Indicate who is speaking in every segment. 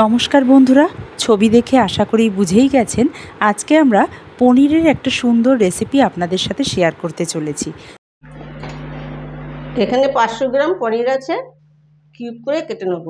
Speaker 1: নমস্কার বন্ধুরা, ছবি দেখে আশা করি বুঝেই গেছেন, আজকে আমরা পনিরের একটা সুন্দর রেসিপি আপনাদের সাথে শেয়ার করতে চলেছি।
Speaker 2: এখানে পাঁচশো গ্রাম পনির আছে কিউব করে কেটে নেব।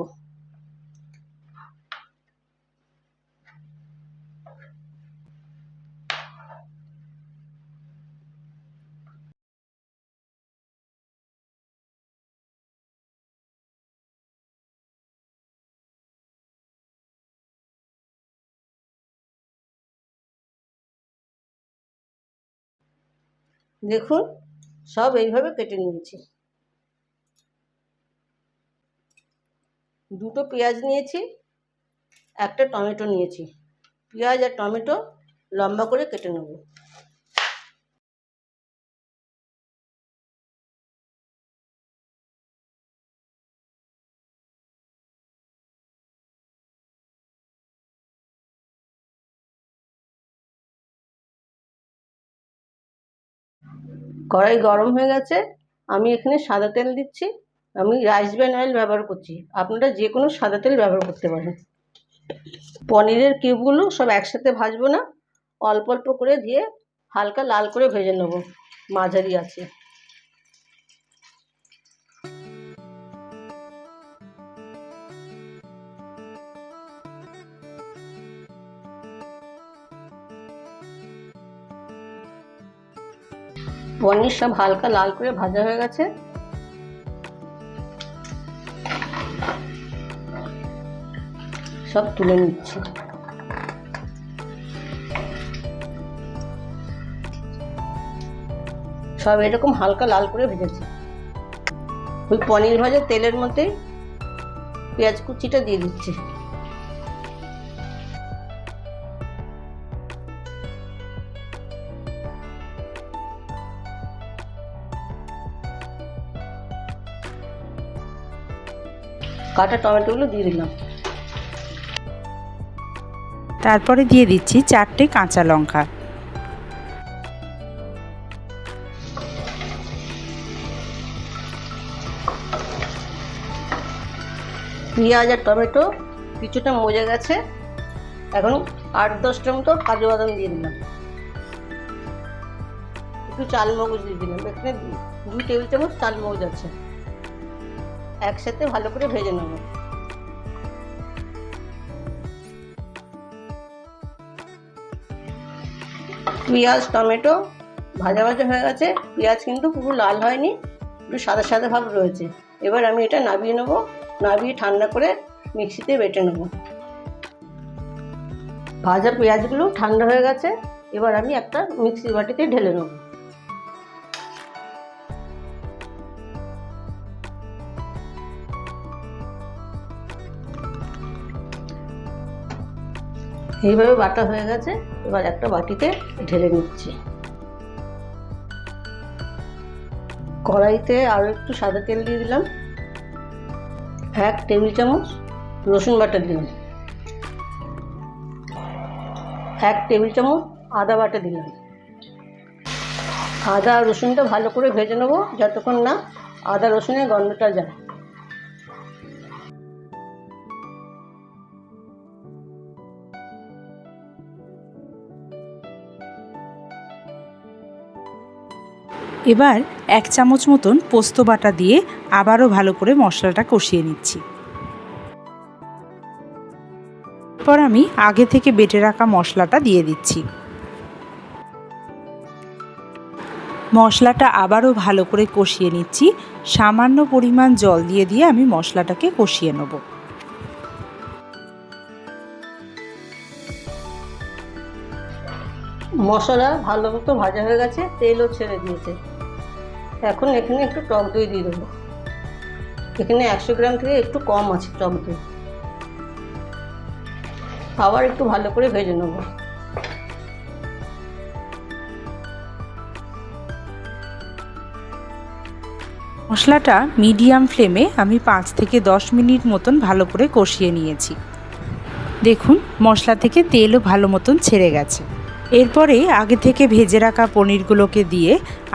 Speaker 2: দেখুন, সব এইভাবে কেটে নিয়েছি। দুটো পেঁয়াজ নিয়েছি, একটা টমেটো নিয়েছি। পেঁয়াজ আর টমেটো লম্বা করে কেটে নেব। কড়াই গরম হয়ে গেছে, আমি এখানে সাদা তেল দিচ্ছি, আমি রাইস ব্যান অয়েল ব্যবহার করছি। আপনারা যে কোনো সাদা তেল ব্যবহার করতে পারেন। পনিরের কিউবগুলো সব একসাথে ভাজবো না, অল্প অল্প করে দিয়ে হালকা লাল করে ভেজে নেব। মাঝারি আছে। পনির সব হালকা লাল করে ভাজা হয়ে গেছে। সব তুলে নিচ্ছি। সব এরকম হালকা লাল করে ভেজেছি। ওই পনির ভাজা তেলের মধ্যে পেঁয়াজ কুচিটা দিয়ে দিচ্ছি। কাটা টমেটোগুলো দিয়ে দিলাম।
Speaker 1: তারপরে দিয়ে দিচ্ছি চারটে কাঁচা লঙ্কা।
Speaker 2: পেঁয়াজ আর টমেটো কিছুটা মজে গেছে। এখন আট দশটা মতো কাজু বাদাম দিয়ে দিলাম। একটু চাল মগজ দিয়ে দিলাম। এখানে দুই টেবিল চামচ চাল মগজ আছে। একসাথে ভালো করে ভেজে নেব। পেঁয়াজ, টমেটো ভাজা ভাজা হয়ে গেছে। পেঁয়াজ কিন্তু পুরো লাল হয়নি, একটু সাদা সাদা ভাব রয়েছে। এবার আমি এটা নাবিয়ে নেব, নাবিয়ে ঠান্ডা করে মিক্সিতে বেটে নেব। ভাজা পেঁয়াজগুলো ঠান্ডা হয়ে গেছে, এবার আমি একটা মিক্সি বাটিতে ঢেলে নেব। এইভাবে বাটা হয়ে গেছে, এবার একটা বাটিতে ঢেলে নিচ্ছি। কড়াইতে আরও একটু সাদা তেল দিয়ে দিলাম। এক টেবিল চামচ রসুন বাটা দিলাম। এক টেবিল চামচ আদা বাটা দিলাম। আদা রসুনটা ভালো করে ভেজে নেব, যতক্ষণ না আদা রসুনের গন্ধটা যায়।
Speaker 1: এবার এক চামচ মতন পোস্ত বাটা দিয়ে আবারও ভালো করে মশলাটা কষিয়ে নিচ্ছি। এরপর আমি আগে থেকে বেটে রাখা মশলাটা দিয়ে দিচ্ছি। মশলাটা আবারও ভালো করে কষিয়ে নিচ্ছি। সামান্য পরিমাণ জল দিয়ে দিয়ে আমি মশলাটাকে কষিয়ে নেব।
Speaker 2: মশলা ভালো মতো ভাজা হয়ে গেছে, তেলও ছেড়ে দিয়েছে। এখন এখানে একটু টক দই দিয়ে দেবো। এখানে একশো গ্রাম থেকে একটু কম আছে টক দই। আবার একটু ভালো করে ভেজে নেব।
Speaker 1: মশলাটা মিডিয়াম ফ্লেমে আমি পাঁচ থেকে দশ মিনিট মতন ভালো করে কষিয়ে নিয়েছি। দেখুন, মশলা থেকে তেলও ভালো মতন ছেড়ে গেছে। এরপরে আগে থেকে ভেজে রাখা পনিরগুলোকে দিয়ে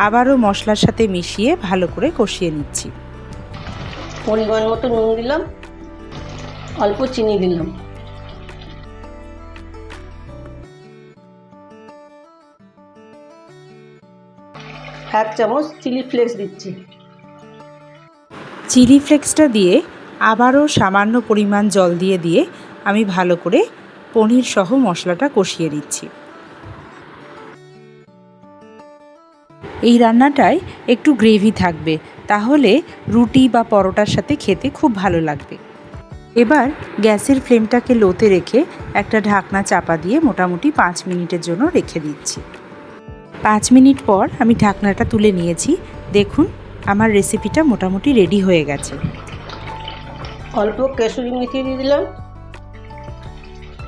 Speaker 1: আবারও মশলার সাথে মিশিয়ে ভালো করে কষিয়ে নিচ্ছি।
Speaker 2: পরিমাণ মতো নুন দিলাম অল্প চিনি দিলাম। এক চামচ চিলি ফ্লেক্স দিচ্ছি।
Speaker 1: চিলি ফ্লেক্সটা দিয়ে আবারও সামান্য পরিমাণ জল দিয়ে দিয়ে আমি ভালো করে পনির সহ মশলাটা কষিয়ে নিচ্ছি। এই রান্নাটায় একটু গ্রেভি থাকবে, তাহলে রুটি বা পরোটার সাথে খেতে খুব ভালো লাগবে। এবার গ্যাসের ফ্লেমটাকে লোতে রেখে একটা ঢাকনা চাপা দিয়ে মোটামুটি পাঁচ মিনিটের জন্য রেখে দিচ্ছি। পাঁচ মিনিট পর আমি ঢাকনাটা তুলে নিয়েছি, দেখুন আমার রেসিপিটা মোটামুটি রেডি হয়ে গেছে।
Speaker 2: অল্প কেসুরি মেথি দিয়ে দিলাম,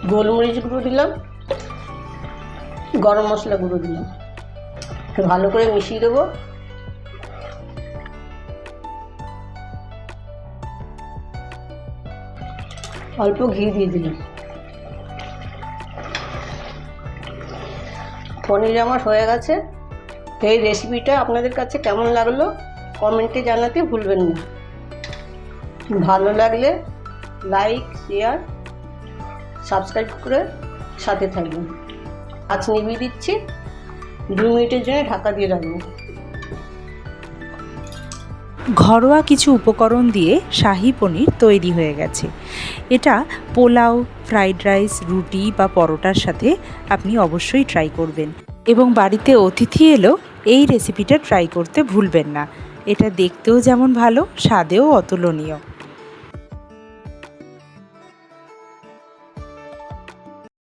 Speaker 2: গোলমরিচ গুঁড়ো দিলাম, গরম মশলা গুঁড়ো দিলাম। ভালো করে মিশিয়ে দেবো। অল্প ঘি দিয়ে দিলাম। পনির আমার হয়ে গেছে। এই রেসিপিটা আপনাদের কাছে কেমন লাগল কমেন্টে জানাতে ভুলবেন না। ভালো লাগলে লাইক শেয়ার সাবস্ক্রাইব করে সাথে থাকবেন। আজ নিভিয়ে দিচ্ছি। দু মিনিটের জন্য ঢাকা দিয়ে রাখব
Speaker 1: ঘরোয়া কিছু উপকরণ দিয়ে শাহি পনির তৈরি হয়ে গেছে। এটা পোলাও, ফ্রাইড রাইস, রুটি বা পরোটার সাথে আপনি অবশ্যই ট্রাই করবেন। এবং বাড়িতে অতিথি এলেও এই রেসিপিটা ট্রাই করতে ভুলবেন না। এটা দেখতেও যেমন ভালো, স্বাদেও অতুলনীয়।